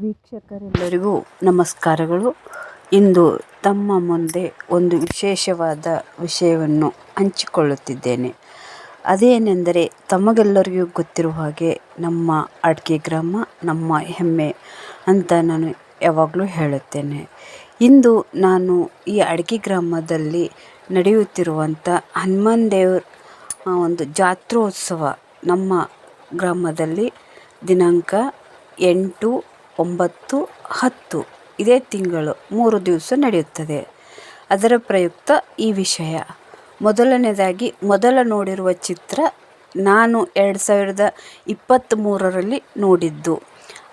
ವೀಕ್ಷಕರೆಲ್ಲರಿಗೂ ನಮಸ್ಕಾರಗಳು. ಇಂದು ತಮ್ಮ ಮುಂದೆ ಒಂದು ವಿಶೇಷವಾದ ವಿಷಯವನ್ನು ಹಂಚಿಕೊಳ್ಳುತ್ತಿದ್ದೇನೆ. ಅದೇನೆಂದರೆ ತಮಗೆಲ್ಲರಿಗೂ ಗೊತ್ತಿರುವ ಹಾಗೆ ನಮ್ಮ ಅಡಿಕೆ ಗ್ರಾಮ, ನಮ್ಮ ಹೆಮ್ಮೆ ಅಂತ ನಾನು ಯಾವಾಗಲೂ ಹೇಳುತ್ತೇನೆ. ಇಂದು ನಾನು ಈ ಅಡಿಕೆ ಗ್ರಾಮದಲ್ಲಿ ನಡೆಯುತ್ತಿರುವಂಥ ಹನುಮಾನ್ ದೇವ್ರ ಒಂದು ಜಾತ್ರೋತ್ಸವ ನಮ್ಮ ಗ್ರಾಮದಲ್ಲಿ ದಿನಾಂಕ ಎಂಟು ಒಂಬತ್ತು, ಹತ್ತು. ಇದೇ ತಿಂಗಳು ಮೂರು ದಿವಸ ನಡೆಯುತ್ತದೆ. ಅದರ ಪ್ರಯುಕ್ತ ಈ ವಿಷಯ. ಮೊದಲನೇದಾಗಿ ಮೊದಲ ನೋಡಿರುವ ಚಿತ್ರ ನಾನು ಎರಡು ಸಾವಿರದ ಇಪ್ಪತ್ತ್ಮೂರರಲ್ಲಿ ನೋಡಿದ್ದು.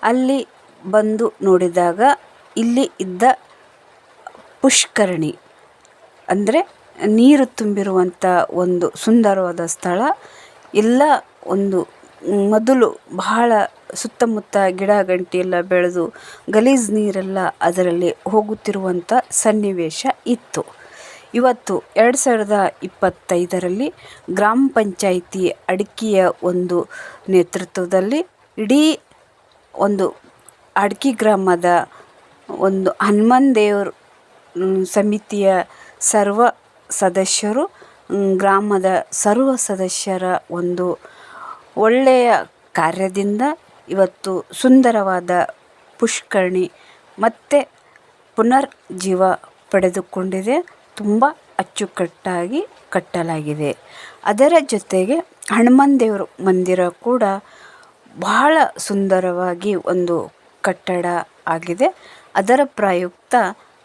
ಅಲ್ಲಿ ಬಂದು ನೋಡಿದಾಗ ಇಲ್ಲಿ ಇದ್ದ ಪುಷ್ಕರಣಿ, ಅಂದರೆ ನೀರು ತುಂಬಿರುವಂಥ ಒಂದು ಸುಂದರವಾದ ಸ್ಥಳ. ಎಲ್ಲ ಒಂದು ಮೊದಲು ಬಹಳ ಸುತ್ತಮುತ್ತ ಗಿಡ, ಗಂಟಿ ಎಲ್ಲ ಬೆಳೆದು ಗಲೀಜು ನೀರೆಲ್ಲ ಅದರಲ್ಲಿ ಹೋಗುತ್ತಿರುವಂಥ ಸನ್ನಿವೇಶ ಇತ್ತು. ಇವತ್ತು ಎರಡು ಸಾವಿರದ ಇಪ್ಪತ್ತೈದರಲ್ಲಿ ಗ್ರಾಮ ಪಂಚಾಯಿತಿ ಅಡ್ಕಿಯ ಒಂದು ನೇತೃತ್ವದಲ್ಲಿ ಇಡೀ ಒಂದು ಅಡ್ಕಿ ಗ್ರಾಮದ ಒಂದು ಹನುಮಾನ್ ದೇವ್ರ ಸಮಿತಿಯ ಸರ್ವ ಸದಸ್ಯರು ಗ್ರಾಮದ ಸರ್ವ ಸದಸ್ಯರ ಒಂದು ಒಳ್ಳೆಯ ಕಾರ್ಯದಿಂದ ಇವತ್ತು ಸುಂದರವಾದ ಪುಷ್ಕರಣಿ ಮತ್ತೆ ಪುನರ್ಜೀವ ಪಡೆದುಕೊಂಡಿದೆ. ತುಂಬ ಅಚ್ಚುಕಟ್ಟಾಗಿ ಕಟ್ಟಲಾಗಿದೆ. ಅದರ ಜೊತೆಗೆ ಹನುಮಾನ್ ದೇವ್ರ ಮಂದಿರ ಕೂಡ ಬಹಳ ಸುಂದರವಾಗಿ ಒಂದು ಕಟ್ಟಡ ಆಗಿದೆ. ಅದರ ಪ್ರಯುಕ್ತ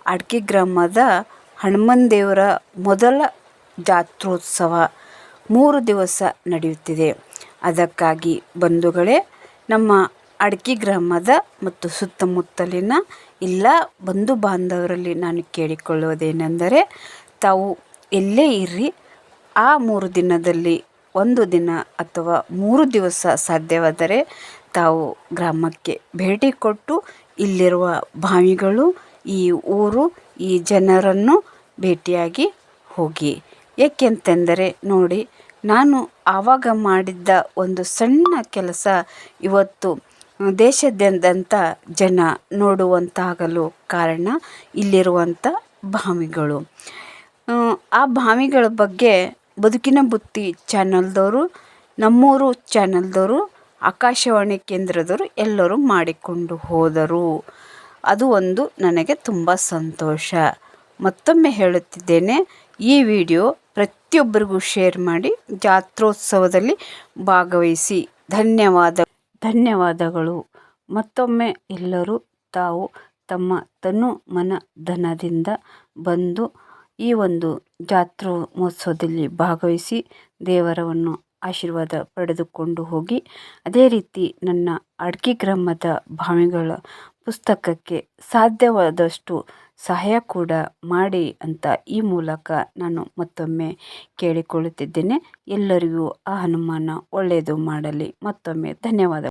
ಅಡ್ಕೆ ಗ್ರಾಮದ ಹನುಮಾನ್ ದೇವರ ಮೊದಲ ಜಾತ್ರೋತ್ಸವ ಮೂರು ದಿವಸ ನಡೆಯುತ್ತಿದೆ. ಅದಕ್ಕಾಗಿ ಬಂಧುಗಳೇ ನಮ್ಮ ಅಡಕೆ ಗ್ರಾಮದ ಮತ್ತು ಸುತ್ತಮುತ್ತಲಿನ ಎಲ್ಲ ಬಂಧು ಬಾಂಧವರಲ್ಲಿ ನಾನು ಕೇಳಿಕೊಳ್ಳುವುದೇನೆಂದರೆ, ತಾವು ಎಲ್ಲೇ ಇರ್ರಿ, ಆ ಮೂರು ದಿನದಲ್ಲಿ ಒಂದು ದಿನ ಅಥವಾ ಮೂರು ದಿವಸ ಸಾಧ್ಯವಾದರೆ ತಾವು ಗ್ರಾಮಕ್ಕೆ ಭೇಟಿ ಕೊಟ್ಟು ಇಲ್ಲಿರುವ ಬಾವಿಗಳು, ಈ ಊರು, ಈ ಜನರನ್ನು ಭೇಟಿಯಾಗಿ ಹೋಗಿ. ಏಕೆಂತೆಂದರೆ ನೋಡಿ ನಾನು ಆವಾಗ ಮಾಡಿದ್ದ ಒಂದು ಸಣ್ಣ ಕೆಲಸ ಇವತ್ತು ದೇಶದಾದ್ಯಂತ ಜನ ನೋಡುವಂತಾಗಲು ಕಾರಣ ಇಲ್ಲಿರುವಂಥ ಭಾವಿಗಳು ಆ ಭಾವಿಗಳ ಬಗ್ಗೆ ಬದುಕಿನ ಬುತ್ತಿ ಚಾನಲ್ದವರು, ನಮ್ಮೂರು ಚಾನಲ್ದವರು, ಆಕಾಶವಾಣಿ ಕೇಂದ್ರದವರು ಎಲ್ಲರೂ ಮಾಡಿಕೊಂಡು ಹೋದರು. ಅದು ಒಂದು ನನಗೆ ತುಂಬ ಸಂತೋಷ. ಮತ್ತೊಮ್ಮೆ ಹೇಳುತ್ತಿದ್ದೇನೆ ಈ ವಿಡಿಯೋ ಪ್ರತಿಯೊಬ್ಬರಿಗೂ ಶೇರ್ ಮಾಡಿ ಜಾತ್ರೋತ್ಸವದಲ್ಲಿ ಭಾಗವಹಿಸಿ. ಧನ್ಯವಾದ. ಧನ್ಯವಾದಗಳು. ಮತ್ತೊಮ್ಮೆ ಎಲ್ಲರೂ ತಾವು ತಮ್ಮ ತನು ಮನ ಧನದಿಂದ ಬಂದು ಈ ಒಂದು ಜಾತ್ರೋತ್ಸವದಲ್ಲಿ ಭಾಗವಹಿಸಿ ದೇವರವನ್ನು ಆಶೀರ್ವಾದ ಪಡೆದುಕೊಂಡು ಹೋಗಿ, ಅದೇ ರೀತಿ ನನ್ನ ಅಡ್ಕೆ ಗ್ರಾಮದ ಭಾವಿಗಳ ಪುಸ್ತಕಕ್ಕೆ ಸಾಧ್ಯವಾದಷ್ಟು ಸಹಾಯ ಕೂಡ ಮಾಡಿ ಅಂತ ಈ ಮೂಲಕ ನಾನು ಮತ್ತೊಮ್ಮೆ ಕೇಳಿಕೊಳ್ಳುತ್ತಿದ್ದೇನೆ. ಎಲ್ಲರಿಗೂ ಆ ಹನುಮಾನ ಒಳ್ಳೆಯದು ಮಾಡಲಿ. ಮತ್ತೊಮ್ಮೆ ಧನ್ಯವಾದ.